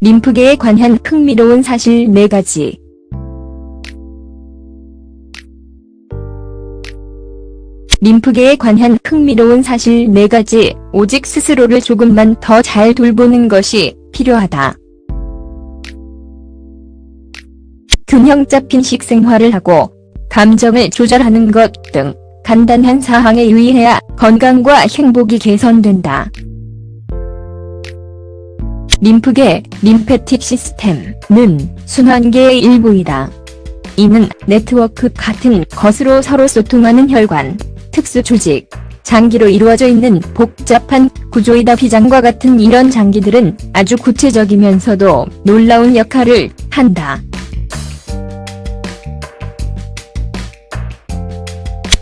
림프계에 관한 흥미로운 사실 4가지. 림프계에 관한 흥미로운 사실 4가지, 오직 스스로를 조금만 더 잘 돌보는 것이 필요하다. 균형 잡힌 식생활을 하고, 감정을 조절하는 것 등, 간단한 사항에 유의해야 건강과 행복이 개선된다. 림프계, 림페틱 시스템은 순환계의 일부이다. 이는 네트워크 같은 것으로 서로 소통하는 혈관, 특수 조직, 장기로 이루어져 있는 복잡한 구조이다. 비장과 같은 이런 장기들은 아주 구체적이면서도 놀라운 역할을 한다.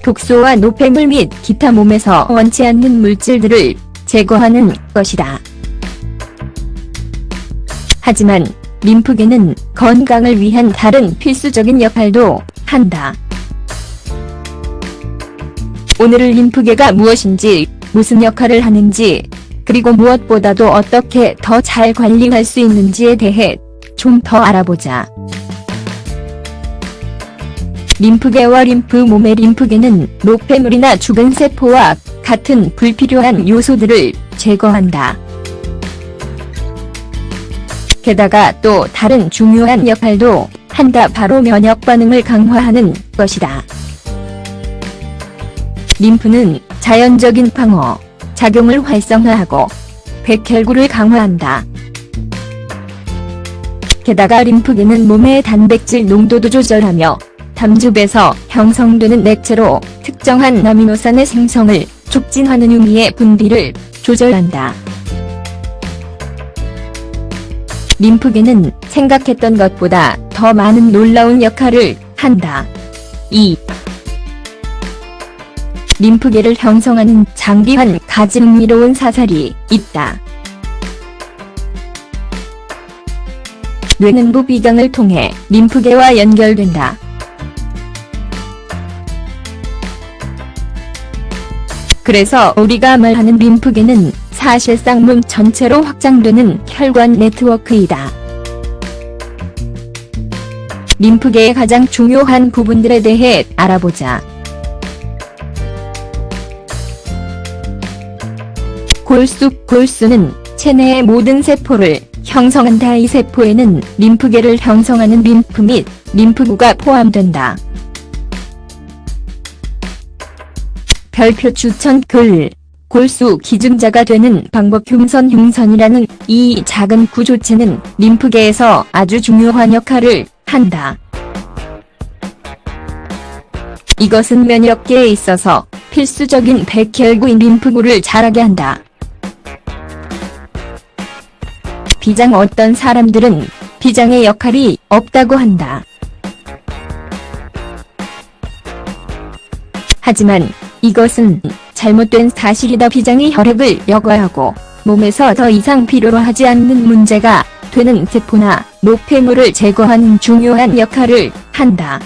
독소와 노폐물 및 기타 몸에서 원치 않는 물질들을 제거하는 것이다. 하지만 림프계는 건강을 위한 다른 필수적인 역할도 한다. 오늘은 림프계가 무엇인지, 무슨 역할을 하는지, 그리고 무엇보다도 어떻게 더 잘 관리할 수 있는지에 대해 좀 더 알아보자. 림프계와 림프 몸의 림프계는 노폐물이나 죽은 세포와 같은 불필요한 요소들을 제거한다. 게다가 또 다른 중요한 역할도 한다 바로 면역 반응을 강화하는 것이다. 림프는 자연적인 방어, 작용을 활성화하고 백혈구를 강화한다. 게다가 림프계는 몸의 단백질 농도도 조절하며 담즙에서 형성되는 액체로 특정한 아미노산의 생성을 촉진하는 유미의 분비를 조절한다. 림프계는 생각했던 것보다 더 많은 놀라운 역할을 한다. 2. 림프계를 형성하는 장기 한 가지 흥미로운 사살이 있다. 뇌는 부비강을 통해 림프계와 연결된다. 그래서 우리가 말하는 림프계는 사실상 몸 전체로 확장되는 혈관 네트워크이다. 림프계의 가장 중요한 부분들에 대해 알아보자. 골수 골수는 체내의 모든 세포를 형성한다. 이 세포에는 림프계를 형성하는 림프 및 림프구가 포함된다. 별표 추천 글 골수 기증자가 되는 방법 흉선 흉선이라는 이 작은 구조체는 림프계에서 아주 중요한 역할을 한다. 이것은 면역계에 있어서 필수적인 백혈구인 림프구를 자라게 한다. 비장 어떤 사람들은 비장의 역할이 없다고 한다. 하지만 이것은 잘못된 사실이다. 비장이 혈액을 여과하고 몸에서 더 이상 필요로 하지 않는 문제가 되는 세포나 노폐물을 제거하는 중요한 역할을 한다.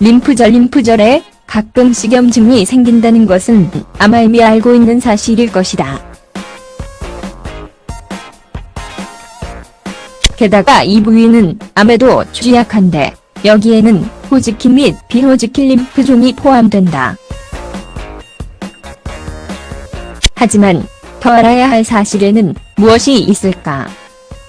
림프절 림프절에 가끔 식염증이 생긴다는 것은 아마 이미 알고 있는 사실일 것이다. 게다가 이 부위는 암에도 취약한데 여기에는 호지키 및 비호지키 림프종이 포함된다. 하지만 더 알아야 할 사실에는 무엇이 있을까?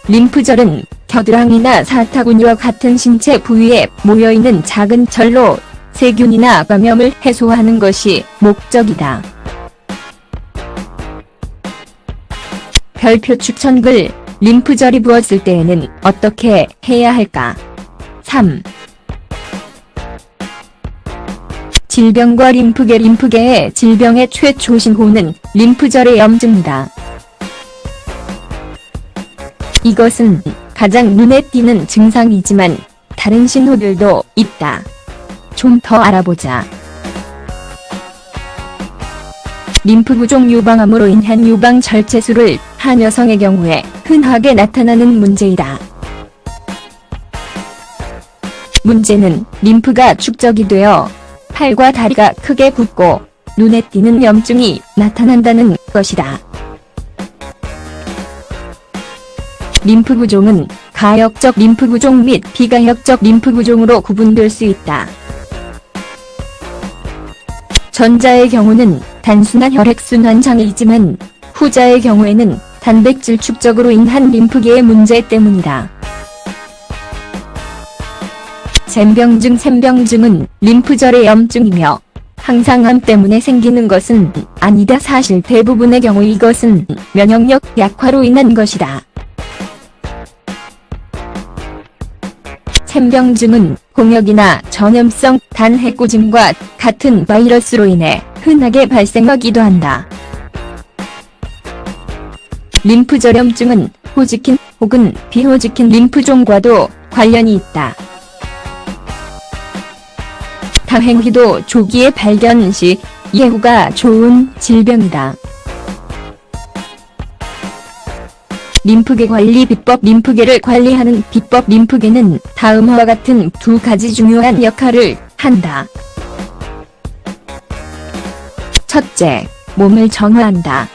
림프절은 겨드랑이나 사타구니와 같은 신체 부위에 모여있는 작은 절로 세균이나 감염을 해소하는 것이 목적이다. 별표 추천글 림프절이 부었을 때에는 어떻게 해야 할까? 3. 질병과 림프계 림프계의 질병의 최초 신호는 림프절의 염증이다. 이것은 가장 눈에 띄는 증상이지만 다른 신호들도 있다. 좀 더 알아보자. 림프 부종 유방암으로 인한 유방 절제술을 한 여성의 경우에 흔하게 나타나는 문제이다. 문제는 림프가 축적이 되어 팔과 다리가 크게 굳고 눈에 띄는 염증이 나타난다는 것이다. 림프구종은 가역적 림프구종 및 비가역적 림프구종으로 구분될 수 있다. 전자의 경우는 단순한 혈액순환 장애이지만 후자의 경우에는 단백질 축적으로 인한 림프계의 문제 때문이다. 잼병증 샘병증은 림프절의 염증이며 항상암 때문에 생기는 것은 아니다. 사실 대부분의 경우 이것은 면역력 약화로 인한 것이다. 샘병증은 공역이나 전염성 단해코즘과 같은 바이러스로 인해 흔하게 발생하기도 한다. 림프절염증은 호지킨 혹은 비호지킨 림프종과도 관련이 있다. 다행히도 조기에 발견 시 예후가 좋은 질병이다. 림프계 관리 비법 림프계를 관리하는 비법 림프계는 다음과 같은 두 가지 중요한 역할을 한다. 첫째, 몸을 정화한다.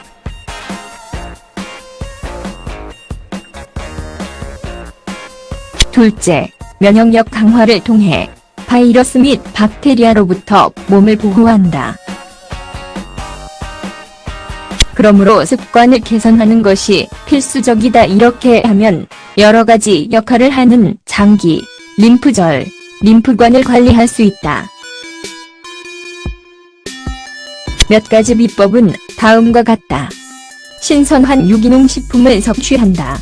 둘째, 면역력 강화를 통해 바이러스 및 박테리아로부터 몸을 보호한다. 그러므로 습관을 개선하는 것이 필수적이다. 이렇게 하면 여러 가지 역할을 하는 장기, 림프절, 림프관을 관리할 수 있다. 몇 가지 비법은 다음과 같다. 신선한 유기농 식품을 섭취한다.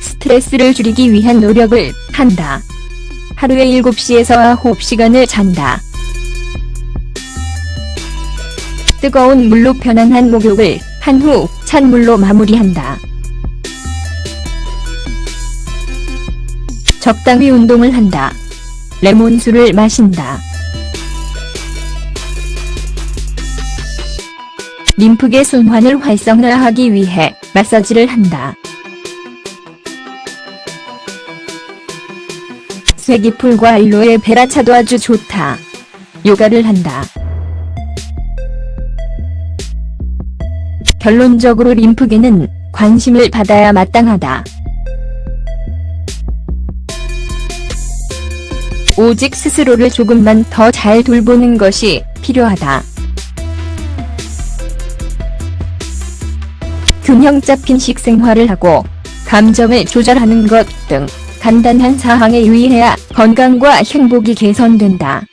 스트레스를 줄이기 위한 노력을 한다. 하루에 7시에서 9시간을 잔다. 뜨거운 물로 편안한 목욕을 한 후 찬물로 마무리한다. 적당히 운동을 한다. 레몬수를 마신다. 림프계 순환을 활성화하기 위해 마사지를 한다. 쇠기풀과 알로에 베라차도 아주 좋다. 요가를 한다. 결론적으로 림프계는 관심을 받아야 마땅하다. 오직 스스로를 조금만 더 잘 돌보는 것이 필요하다. 균형 잡힌 식생활을 하고 감정을 조절하는 것 등 간단한 사항에 유의해야 건강과 행복이 개선된다.